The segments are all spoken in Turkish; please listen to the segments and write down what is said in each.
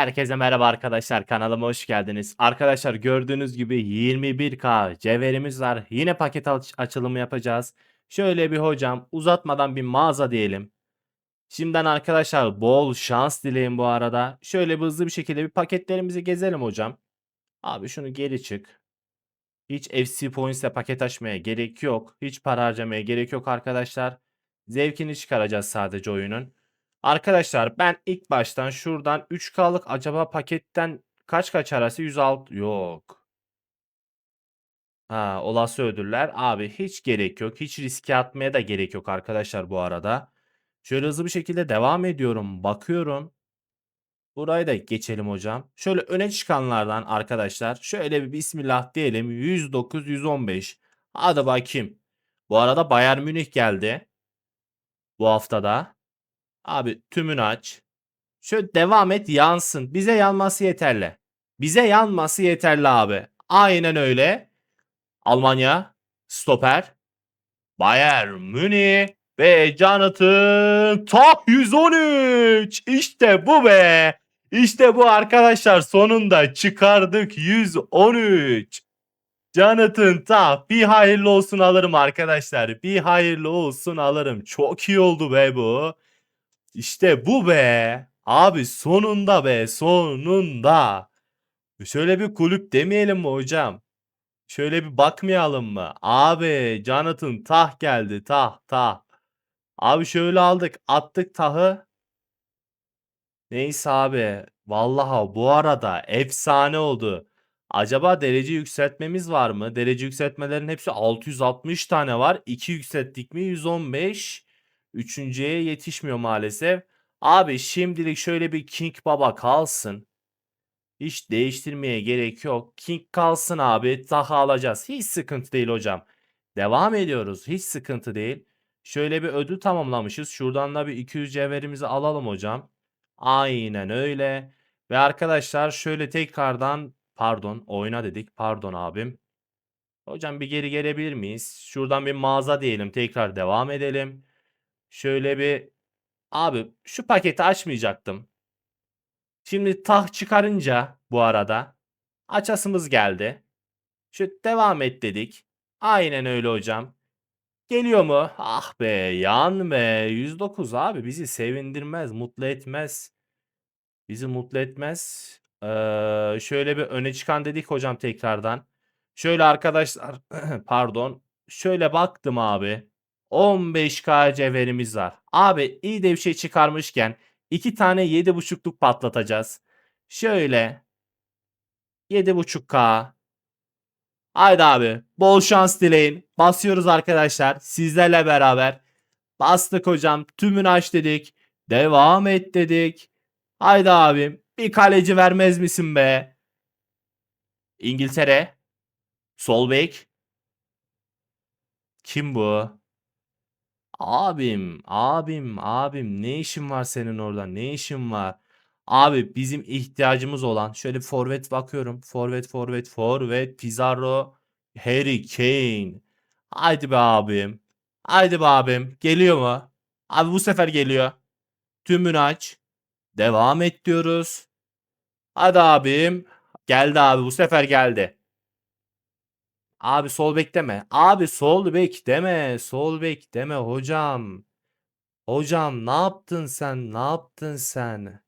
Herkese merhaba arkadaşlar kanalıma hoş geldiniz. Arkadaşlar gördüğünüz gibi 21k cevherimiz var. Yine paket aç- açılımı yapacağız. Şöyle bir hocam uzatmadan bir mağaza diyelim. Şimdiden arkadaşlar bol şans dileyin bu arada. Şöyle bir hızlı bir şekilde bir paketlerimizi gezelim hocam. Abi şunu geri çık. Hiç FC Points'le paket açmaya gerek yok. Hiç para harcamaya gerek yok arkadaşlar. Zevkini çıkaracağız sadece oyunun. Arkadaşlar ben ilk baştan şuradan 3K'lık acaba paketten kaç kaç arası 106 yok. Ha, olası ödüller. Abi hiç gerek yok. Hiç riske atmaya da gerek yok arkadaşlar bu arada. Şöyle hızlı bir şekilde devam ediyorum. Bakıyorum. Burayı da geçelim hocam. Şöyle öne çıkanlardan arkadaşlar şöyle bir bismillah diyelim. 109 115. Hadi bakayım. Bu arada Bayern Münih geldi. Bu haftada. Abi tümünü aç. Şöyle devam et yansın. Bize yanması yeterli. Bize yanması yeterli abi. Aynen öyle. Almanya stoper. Bayern Münih ve Jonathan Tah 113. İşte bu be. İşte bu arkadaşlar sonunda çıkardık 113. Jonathan Tah bir hayırlı olsun alırım arkadaşlar. Bir hayırlı olsun alırım. Çok iyi oldu be bu. İşte bu be. Abi sonunda be sonunda. Şöyle bir kulüp demeyelim mi hocam? Şöyle bir bakmayalım mı? Abi Jonathan Tah geldi Tah Tah. Abi şöyle aldık attık Tah'ı. Neyse abi. Vallahi bu arada efsane oldu. Acaba derece yükseltmemiz var mı? Derece yükseltmelerin hepsi 660 tane var. 2 yükselttik mi 115. Üçüncüye yetişmiyor maalesef. Abi şimdilik şöyle bir King Baba kalsın. Hiç değiştirmeye gerek yok. King kalsın abi. Taha alacağız. Hiç sıkıntı değil hocam. Devam ediyoruz. Hiç sıkıntı değil. Şöyle bir ödül tamamlamışız. Şuradan da bir 200 cevherimizi alalım hocam. Aynen öyle. Ve arkadaşlar şöyle tekrardan pardon oyna dedik. Pardon abim. Hocam bir geri gelebilir miyiz? Şuradan bir mağaza diyelim. Tekrar devam edelim. Şöyle bir abi şu paketi açmayacaktım. Şimdi taht çıkarınca bu arada açasımız geldi. Şu devam et dedik. Aynen öyle hocam. Geliyor mu? Ah be yan be 109 abi bizi sevindirmez mutlu etmez. Bizi mutlu etmez. Ee, şöyle bir öne çıkan dedik hocam tekrardan. Şöyle arkadaşlar pardon. Şöyle baktım abi. 15k cevherimiz var. Abi iyi de bir şey çıkarmışken iki tane 7.5'luk patlatacağız. Şöyle 7.5k. Haydi abi bol şans dileyin. Basıyoruz arkadaşlar sizlerle beraber. Bastık hocam tümünü aç dedik. Devam et dedik. Haydi abim bir kaleci vermez misin be? İngiltere. Sol bek. Kim bu? Abim, abim, abim ne işin var senin orada? Ne işin var? Abi bizim ihtiyacımız olan şöyle forvet bakıyorum. Forvet, forvet, forvet, Pizarro, Harry Kane. Haydi be abim. Haydi be abim. Geliyor mu? Abi bu sefer geliyor. Tümünü aç. Devam et diyoruz. Hadi abim. Geldi abi bu sefer geldi. Abi sol bek deme. Abi sol bek deme. Sol bek deme hocam. Hocam ne yaptın sen? Ne yaptın sen?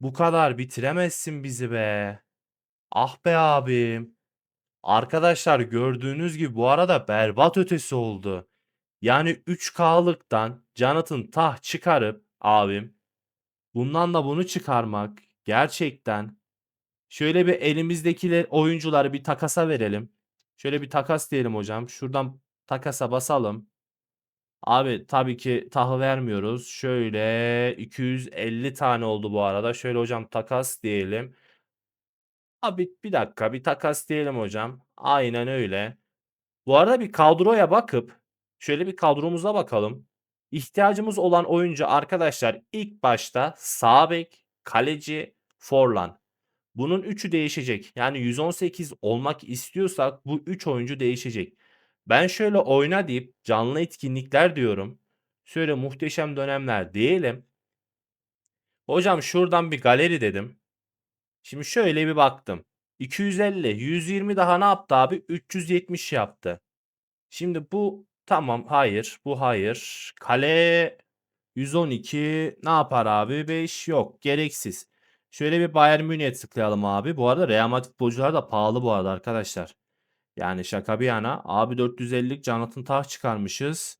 Bu kadar bitiremezsin bizi be. Ah be abim. Arkadaşlar gördüğünüz gibi bu arada berbat ötesi oldu. Yani 3K'lıktan Jonathan Tah çıkarıp abim bundan da bunu çıkarmak gerçekten Şöyle bir elimizdekiler oyuncuları bir takasa verelim. Şöyle bir takas diyelim hocam. Şuradan takasa basalım. Abi tabii ki tahı vermiyoruz. Şöyle 250 tane oldu bu arada. Şöyle hocam takas diyelim. Abi bir dakika bir takas diyelim hocam. Aynen öyle. Bu arada bir kadroya bakıp şöyle bir kadromuza bakalım. İhtiyacımız olan oyuncu arkadaşlar ilk başta sağ bek, kaleci, forlan. Bunun üçü değişecek. Yani 118 olmak istiyorsak bu 3 oyuncu değişecek. Ben şöyle oyna deyip canlı etkinlikler diyorum. Şöyle muhteşem dönemler diyelim. Hocam şuradan bir galeri dedim. Şimdi şöyle bir baktım. 250, 120 daha ne yaptı abi? 370 yaptı. Şimdi bu tamam hayır, bu hayır. Kale 112 ne yapar abi? 5 yok gereksiz. Şöyle bir Bayern Münih'e tıklayalım abi. Bu arada Real Madrid futbolcular da pahalı bu arada arkadaşlar. Yani şaka bir yana. Abi 450'lik Jonathan Tah çıkarmışız.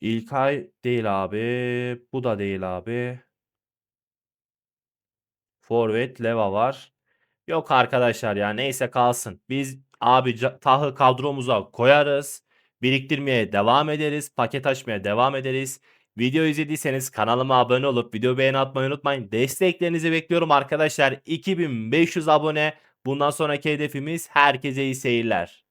İlkay değil abi. Bu da değil abi. Forvet Leva var. Yok arkadaşlar ya neyse kalsın. Biz abi Tah'ı kadromuza koyarız. Biriktirmeye devam ederiz. Paket açmaya devam ederiz. Video izlediyseniz kanalıma abone olup video beğeni atmayı unutmayın. Desteklerinizi bekliyorum arkadaşlar. 2500 abone. Bundan sonraki hedefimiz herkese iyi seyirler.